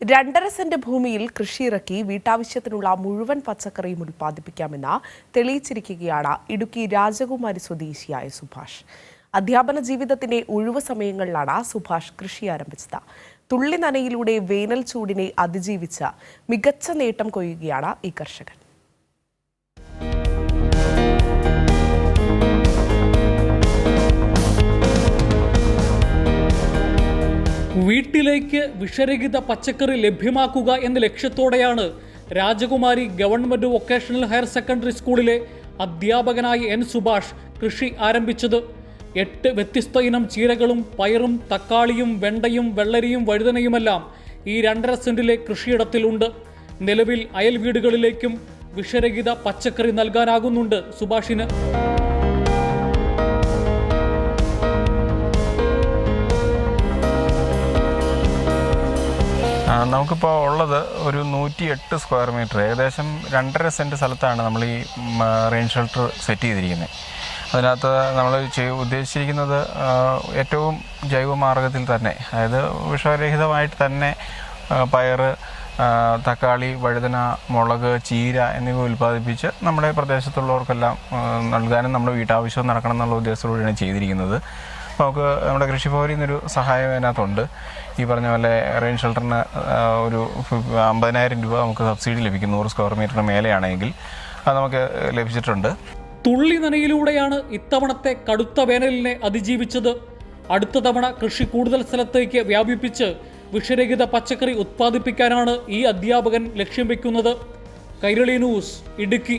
രണ്ടര സെന്റ് ഭൂമിയിൽ കൃഷിയിറക്കി വീട്ടാവശ്യത്തിനുള്ള മുഴുവൻ പച്ചക്കറിയും ഉൽപ്പാദിപ്പിക്കാമെന്ന് തെളിയിച്ചിരിക്കുകയാണ് ഇടുക്കി രാജകുമാരി സ്വദേശിയായ സുഭാഷ്. അധ്യാപന ജീവിതത്തിന്റെ ഒഴിവ് സമയങ്ങളിലാണ് സുഭാഷ് കൃഷി ആരംഭിച്ചത്. തുള്ളി നനയിലൂടെ വേനൽ ചൂടിനെ അതിജീവിച്ച മികച്ച നേട്ടം കൊയ്യുകയാണ് ഈ കർഷകൻ. വീട്ടിലേക്ക് വിഷരഹിത പച്ചക്കറി ലഭ്യമാക്കുക എന്ന ലക്ഷ്യത്തോടെയാണ് രാജകുമാരി ഗവൺമെന്റ് വൊക്കേഷണൽ ഹയർ സെക്കൻഡറി സ്കൂളിലെ അധ്യാപകനായ എൻ സുഭാഷ് കൃഷി ആരംഭിച്ചത്. എട്ട് വ്യത്യസ്ത ഇനം ചീരകളും പയറും തക്കാളിയും വെണ്ടയും വെള്ളരിയും വഴുതനയുമെല്ലാം ഈ രണ്ടര സെന്റിലെ കൃഷിയിടത്തിലുണ്ട്. നിലവിൽ അയൽ വീടുകളിലേക്കും വിഷരഹിത പച്ചക്കറി നൽകാനാകുന്നുണ്ട് സുഭാഷിന്. നമുക്കിപ്പോൾ ഉള്ളത് ഒരു നൂറ്റി എട്ട് സ്ക്വയർ മീറ്റർ ഏകദേശം രണ്ടര സെന്റ് സ്ഥലത്താണ് നമ്മൾ ഈ റെയിൻ ഷെൽട്ടർ സെറ്റ് ചെയ്തിരിക്കുന്നത് അതിനകത്ത് നമ്മൾ ഉദ്ദേശിച്ചിരിക്കുന്നത് ഏറ്റവും ജൈവമാർഗത്തിൽ തന്നെ അതായത് വിഷരഹിതമായിട്ട് തന്നെ പയർ തക്കാളി വഴുതന മുളക് ചീര എന്നിവ ഉൽപ്പാദിപ്പിച്ച് നമ്മുടെ പ്രദേശത്തുള്ളവർക്കെല്ലാം നൽകാനും നമ്മുടെ വീട്ടാവശ്യവും നടക്കണം എന്നുള്ള ഉദ്ദേശത്തോടെയാണ് ചെയ്തിരിക്കുന്നത്. നമുക്ക് നമ്മുടെ കൃഷിഭവനിൽ നിന്നൊരു സഹായം അതിനകത്തുണ്ട്. ഈ പറഞ്ഞ പോലെ റെയിൻ ഷെൽട്ടറിന് ഒരു അമ്പതിനായിരം രൂപ നമുക്ക് സബ്സിഡി ലഭിക്കും നൂറ് സ്ക്വയർ മീറ്ററിന് മേലെയാണെങ്കിൽ അത് നമുക്ക് ലഭിച്ചിട്ടുണ്ട്. തുള്ളി നനയിലൂടെയാണ് ഇത്തവണത്തെ കടുത്ത വേനലിനെ അതിജീവിച്ചത്. അടുത്ത തവണ കൃഷി കൂടുതൽ സ്ഥലത്തേക്ക് വ്യാപിപ്പിച്ച് വിഷരഹിത പച്ചക്കറി ഉത്പാദിപ്പിക്കാനാണ് ഈ അധ്യാപകൻ ലക്ഷ്യം വെക്കുന്നത്. കൈരളി ന്യൂസ് ഇടുക്കി.